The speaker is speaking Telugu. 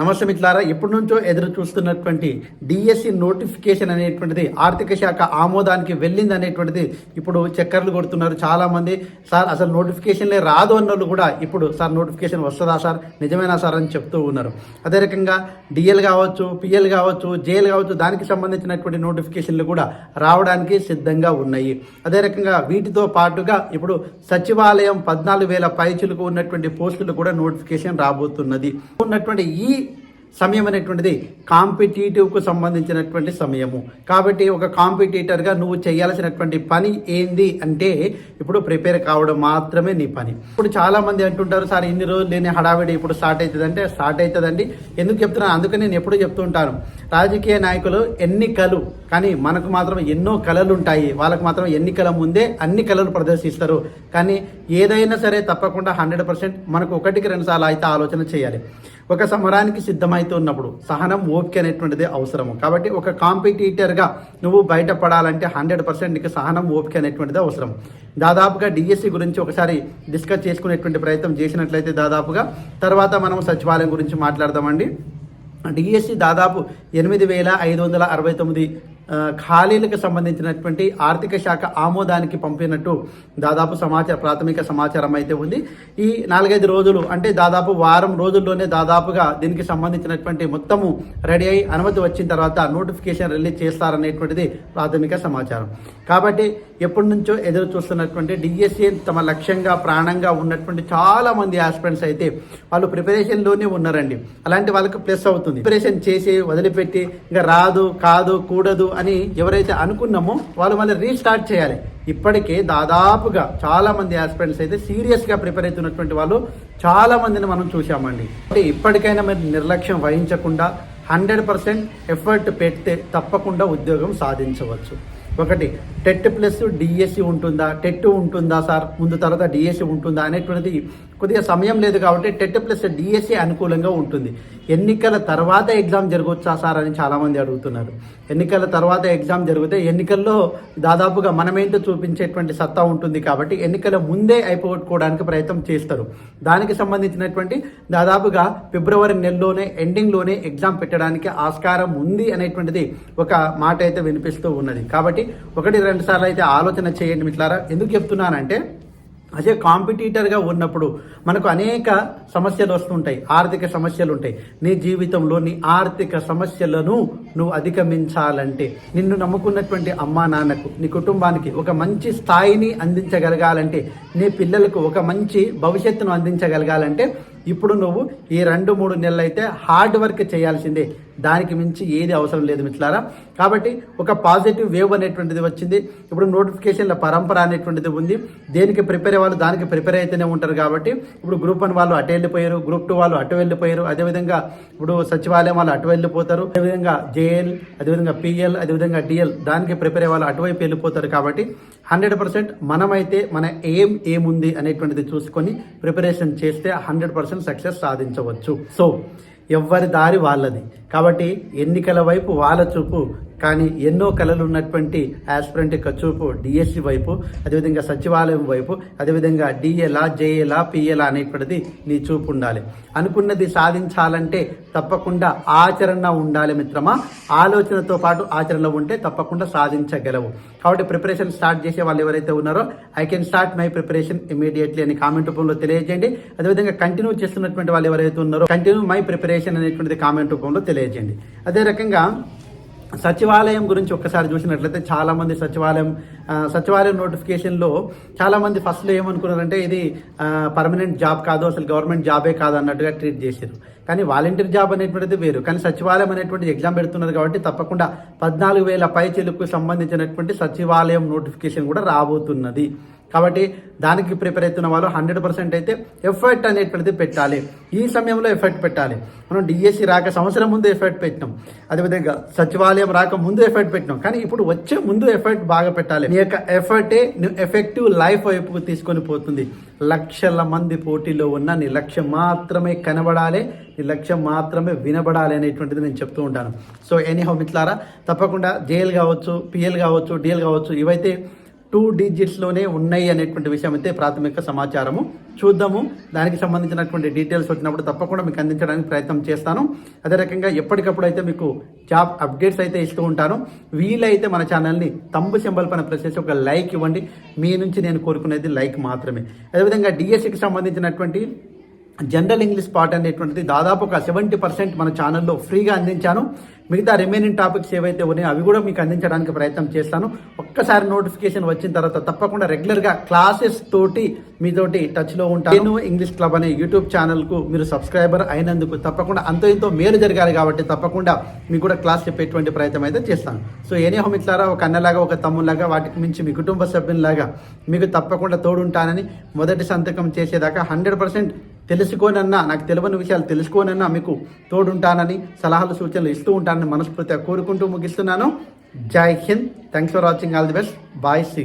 నమస్తే మిత్రులారా ఇప్పటి నుంచో ఎదురు చూస్తున్నటువంటి డిఎస్సి నోటిఫికేషన్ అనేటువంటిది ఆర్థిక శాఖ ఆమోదానికి వెళ్ళింది అనేటువంటిది ఇప్పుడు చక్కర్లు కొడుతున్నారు చాలామంది. సార్ అసలు నోటిఫికేషన్లే రాదు అన్నోళ్ళు కూడా ఇప్పుడు సార్ నోటిఫికేషన్ వస్తుందా సార్? నిజమేనా సార్ అని చెప్తూ ఉన్నారు. అదే రకంగా డిఎల్ కావచ్చు పిఎల్ కావచ్చు జేఎల్ కావచ్చు దానికి సంబంధించినటువంటి నోటిఫికేషన్లు కూడా రావడానికి సిద్ధంగా ఉన్నాయి. అదే రకంగా వీటితో పాటుగా ఇప్పుడు సచివాలయం పద్నాలుగు వేల పైచులకు ఉన్నటువంటి పోస్టులు కూడా నోటిఫికేషన్ రాబోతున్నది. ఉన్నటువంటి ఈ సమయం అనేటువంటిది కాంపిటేటివ్కు సంబంధించినటువంటి సమయము. కాబట్టి ఒక కాంపిటేటర్గా నువ్వు చేయాల్సినటువంటి పని ఏంది అంటే ఇప్పుడు ప్రిపేర్ కావడం మాత్రమే నీ పని. ఇప్పుడు చాలా మంది అంటుంటారు సార్ ఇన్ని రోజులు లేని హడావిడి ఇప్పుడు స్టార్ట్ అవుతుందంటే స్టార్ట్ అవుతుందండి ఎందుకు చెప్తున్నాను అందుకని నేను ఎప్పుడూ చెప్తుంటాను రాజకీయ నాయకులు ఎన్ని కళలు కానీ మనకు మాత్రం ఎన్నో కళలు ఉంటాయి వాళ్ళకు మాత్రం ఎన్నికల ముందే అన్ని కళలు ప్రదర్శిస్తారు. కానీ ఏదైనా సరే తప్పకుండా హండ్రెడ్ పర్సెంట్ మనకు ఒకటికి రెండుసార్లు అయితే ఆలోచన చేయాలి. ఒక సమరానికి ఉన్నప్పుడు సహనం ఓపిక అనేటువంటిది అవసరము. కాబట్టి ఒక కాంపిటీటర్గా నువ్వు బయటపడాలంటే హండ్రెడ్ పర్సెంట్ నీకు సహనం ఓపిక అనేటువంటిది అవసరం. దాదాపుగా డిఎస్సి గురించి ఒకసారి డిస్కస్ చేసుకునేటువంటి ప్రయత్నం చేసినట్లయితే దాదాపుగా. తర్వాత మనం సచివాలయం గురించి మాట్లాడదామండి. డిఎస్సి దాదాపు ఎనిమిది వేల ఐదు వందల అరవై తొమ్మిది ఖాళీలకు సంబంధించినటువంటి ఆర్థిక శాఖ ఆమోదానికి పంపినట్టు దాదాపు సమాచార ప్రాథమిక సమాచారం అయితే ఉంది. ఈ నాలుగైదు రోజులు అంటే దాదాపు వారం రోజుల్లోనే దాదాపుగా దీనికి సంబంధించినటువంటి మొత్తము రెడీ అయి అనుమతి వచ్చిన తర్వాత నోటిఫికేషన్ రిలీజ్ చేస్తారనేటువంటిది ప్రాథమిక సమాచారం. కాబట్టి ఎప్పటి నుంచో ఎదురు చూస్తున్నటువంటి డిఎస్సి తమ లక్ష్యంగా ప్రాణంగా ఉన్నటువంటి చాలా మంది ఆస్పిరెంట్స్ అయితే వాళ్ళు ప్రిపరేషన్లోనే ఉన్నారండి. అలాంటి వాళ్ళకి ప్లస్ అవుతుంది. ప్రిపరేషన్ చేసి వదిలిపెట్టి ఇంకా రాదు కాదు కూడదు అని ఎవరైతే అనుకున్నామో వాళ్ళు మళ్ళీ రీస్టార్ట్ చేయాలి. ఇప్పటికే దాదాపుగా చాలా మంది ఆస్పిరెంట్స్ అయితే సీరియస్గా ప్రిపేర్ అవుతున్నటువంటి వాళ్ళు చాలా మందిని మనం చూసామండి అంటే ఇప్పటికైనా మీరు నిర్లక్ష్యం వహించకుండా హండ్రెడ్ పర్సెంట్ ఎఫర్ట్ పెడితే తప్పకుండా ఉద్యోగం సాధించవచ్చు. ఒకటి టెట్ ప్లస్ డిఎస్సి ఉంటుందా? టెట్ ఉంటుందా సార్? ముందు తర్వాత డిఎస్సి ఉంటుందా అనేటువంటిది కొద్దిగా సమయం లేదు కాబట్టి టెట్ ప్లస్ డిఎస్సి అనుకూలంగా ఉంటుంది. ఎన్నికల తర్వాత ఎగ్జామ్ జరగవచ్చా సార్ అని చాలామంది అడుగుతున్నారు. ఎన్నికల తర్వాత ఎగ్జామ్ జరిగితే ఎన్నికల్లో దాదాపుగా మనమేంటో చూపించేటువంటి సత్తా ఉంటుంది కాబట్టి ఎన్నికల ముందే అయిపోగొట్టుకోవడానికి ప్రయత్నం చేస్తారు. దానికి సంబంధించినటువంటి దాదాపుగా ఫిబ్రవరి నెలలోనే ఎండింగ్లోనే ఎగ్జామ్ పెట్టడానికి ఆస్కారం ఉంది అనేటువంటిది ఒక మాట అయితే వినిపిస్తూ ఉన్నది. కాబట్టి ఒకటి రెండు సార్లు అయితే ఆలోచన చేయండి మిట్లారా ఎందుకు చెప్తున్నానంటే అదే కాంపిటీటర్గా ఉన్నప్పుడు మనకు అనేక సమస్యలు వస్తుంటాయి ఆర్థిక సమస్యలు ఉంటాయి. నీ జీవితంలో నీ ఆర్థిక సమస్యలను నువ్వు అధిగమించాలంటే నిన్ను నమ్ముకున్నటువంటి అమ్మా నాన్నకు నీ కుటుంబానికి ఒక మంచి స్థాయిని అందించగలగాలంటే నీ పిల్లలకు ఒక మంచి భవిష్యత్తును అందించగలగాలంటే ఇప్పుడు నువ్వు ఈ రెండు మూడు నెలలు అయితే హార్డ్ వర్క్ చేయాల్సిందే. దానికి మించి ఏది అవసరం లేదు మిత్రులారా. కాబట్టి ఒక పాజిటివ్ వేవ్ అనేటువంటిది వచ్చింది. ఇప్పుడు నోటిఫికేషన్ల పరంపర అనేటువంటిది ఉంది. దేనికి ప్రిపేర్ అయ్యే వాళ్ళు దానికి ప్రిపేర్ అయితేనే ఉంటారు కాబట్టి ఇప్పుడు గ్రూప్ వన్ వాళ్ళు అటు వెళ్ళిపోయారు గ్రూప్ టూ వాళ్ళు అటు వెళ్ళిపోయారు. అదేవిధంగా ఇప్పుడు సచివాలయం వాళ్ళు అటు వెళ్ళిపోతారు. అదేవిధంగా జేఎల్ అదేవిధంగా పిఎల్ అదేవిధంగా డిఎల్ దానికి ప్రిపేర్ అయ్యే వాళ్ళు అటువైపు వెళ్ళిపోతారు కాబట్టి హండ్రెడ్ పర్సెంట్ మనమైతే మన ఏం ఏముంది అనేటువంటిది చూసుకొని ప్రిపరేషన్ చేస్తే హండ్రెడ్ పర్సెంట్ సక్సెస్ సాధించవచ్చు. సో ఎవరి దారి వాళ్ళది. కాబట్టి ఎన్నికల వైపు వాళ్ళ చూపు కానీ ఎన్నో కళలు ఉన్నటువంటి ఆస్పిరెంట్ యొక్క చూపు డిఎస్సి వైపు అదేవిధంగా సచివాలయం వైపు అదేవిధంగా డిఎలా జేఏలా పిఎలా అనేటువంటిది నీ చూపు ఉండాలి. అనుకున్నది సాధించాలంటే తప్పకుండా ఆచరణ ఉండాలి మిత్రమా. ఆలోచనతో పాటు ఆచరణ ఉంటే తప్పకుండా సాధించగలవు. కాబట్టి ప్రిపరేషన్ స్టార్ట్ చేసే వాళ్ళు ఎవరైతే ఉన్నారో I can start my preparation immediately అని కామెంట్ రూపంలో తెలియజేయండి. అదేవిధంగా కంటిన్యూ చేస్తున్నటువంటి వాళ్ళు ఎవరైతే ఉన్నారో కంటిన్యూ మై ప్రిపరేషన్ అనేటువంటిది కామెంట్ రూపంలో తెలియజేయండి. అదే రకంగా సచివాలయం గురించి ఒక్కసారి చూసినట్లయితే చాలామంది సచివాలయం సచివాలయం నోటిఫికేషన్లో చాలామంది ఫస్ట్లో ఏమనుకున్నారంటే ఇది పర్మనెంట్ జాబ్ కాదు అసలు గవర్నమెంట్ జాబే కాదు అన్నట్టుగా ట్రీట్ చేశారు. కానీ వాలంటీర్ జాబ్ అనేటువంటిది వేరు. కానీ సచివాలయం అనేటువంటి ఎగ్జామ్ పెడుతున్నారు కాబట్టి తప్పకుండా పద్నాలుగు వేల పై చెలుకు సంబంధించినటువంటి సచివాలయం నోటిఫికేషన్ కూడా రాబోతున్నది. కాబట్టి దానికి ప్రిపేర్ అవుతున్న వాళ్ళు హండ్రెడ్ పర్సెంట్ అయితే ఎఫర్ట్ అనేటువంటిది పెట్టాలి. ఈ సమయంలో ఎఫర్ట్ పెట్టాలి. మనం డిఎస్సి రాక సంవత్సరం ముందు ఎఫర్ట్ పెట్టినాం. అదేవిధంగా సచివాలయం రాక ముందు ఎఫర్ట్ పెట్టినాం. కానీ ఇప్పుడు వచ్చే ముందు ఎఫర్ట్ బాగా పెట్టాలి. నీ యొక్క ఎఫర్టే నువ్వు ఎఫెక్టివ్ లైఫ్ వైపు తీసుకొని పోతుంది. లక్షల మంది పోటీలో ఉన్న నీ లక్ష్యం మాత్రమే కనబడాలి. నీ లక్ష్యం మాత్రమే వినబడాలి అనేటువంటిది నేను చెప్తూ ఉంటాను. సో ఎనీ హౌ తప్పకుండా జేఎల్ కావచ్చు పిఎల్ కావచ్చు డిఎల్ కావచ్చు ఇవైతే టూ డిజిట్స్లోనే ఉన్నాయి అనేటువంటి విషయం అయితే ప్రాథమిక సమాచారము. చూద్దాము. దానికి సంబంధించినటువంటి డీటెయిల్స్ వచ్చినప్పుడు తప్పకుండా మీకు అందించడానికి ప్రయత్నం చేస్తాను. అదే రకంగా ఎప్పటికప్పుడు అయితే మీకు జాబ్ అప్డేట్స్ అయితే ఇస్తూ ఉంటాను. వీలైతే మన ఛానల్ని తంబు సింబల్ పైన ప్రెస్ చేసి ఒక లైక్ ఇవ్వండి. మీ నుంచి నేను కోరుకునేది లైక్ మాత్రమే. అదేవిధంగా డిఎస్సికి సంబంధించినటువంటి జనరల్ ఇంగ్లీష్ పార్ట్ అనేటువంటిది దాదాపు ఒక సెవెంటీ పర్సెంట్ మన ఛానల్లో ఫ్రీగా అందించాను. మిగతా రిమైనింగ్ టాపిక్స్ ఏవైతే ఉన్నాయో అవి కూడా మీకు అందించడానికి ప్రయత్నం చేస్తాను. ఒక్కసారి నోటిఫికేషన్ వచ్చిన తర్వాత తప్పకుండా రెగ్యులర్గా క్లాసెస్ తోటి మీతోటి టచ్లో ఉంటాను. నేను ఇంగ్లీష్ క్లబ్ అనే యూట్యూబ్ ఛానల్కు మీరు సబ్స్క్రైబర్ అయినందుకు తప్పకుండా అంతో ఎంతో మేలు జరగాలి కాబట్టి తప్పకుండా మీకు కూడా క్లాస్ చెప్పేటువంటి ప్రయత్నం అయితే చేస్తాను. సో ఏనే హోమిట్లారా ఒక అన్నలాగా ఒక తమ్ములాగా వాటికి మించి మీ కుటుంబ సభ్యునిలాగా మీకు తప్పకుండా తోడుంటానని మొదటి సంతకం చేసేదాకా హండ్రెడ్ పర్సెంట్ తెలుసుకోనన్నా నాకు తెలియని విషయాలు తెలుసుకోనన్నా మీకు తోడుంటానని సలహాలు సూచనలు ఇస్తూ ఉంటానని మనస్ఫూర్తిగా కోరుకుంటూ ముగిస్తున్నాను. Jai Hind. Thanks for watching all the best bye see